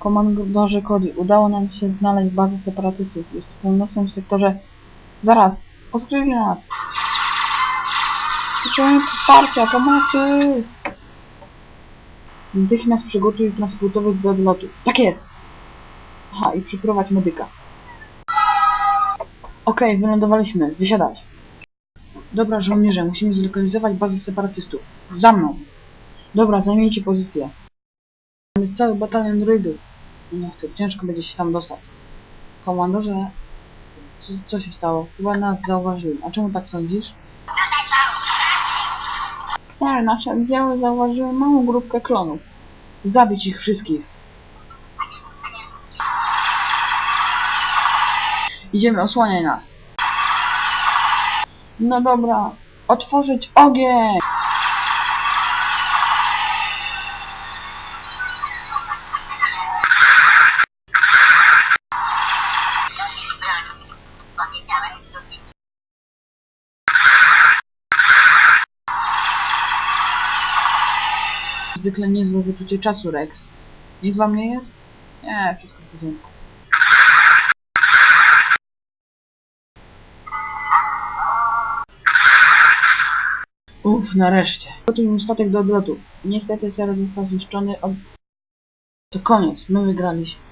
Komandorze Cody, udało nam się znaleźć bazę separatystów. Jest w północnym sektorze... Zaraz! Odkryli nas! Potrzebujemy wsparcia, pomocy! Natychmiast przygotuj transportowych do odlotu. Tak jest! Aha, i przyprowadź medyka. Okej, wylądowaliśmy. Wysiadać. Dobra, żołnierze, musimy zlokalizować bazę separatystów. Za mną! Dobra, zajmijcie pozycję. Jest cały batalion druidów. Nie chcę, ciężko będzie się tam dostać. Komandorze, co, co się stało? Chyba nas zauważyli. A czemu tak sądzisz? Sir, nasze oddziały zauważyły małą grupkę klonów. Zabić ich wszystkich. Idziemy, osłaniaj nas. No dobra, otworzyć ogień! Zwykle niezłe wyczucie czasu, Rex. Nic wam nie jest? Nie, wszystko w porządku. Uff, nareszcie. Gotujmy statek do odlotu. Niestety ser został zniszczony od... To koniec, my wygraliśmy.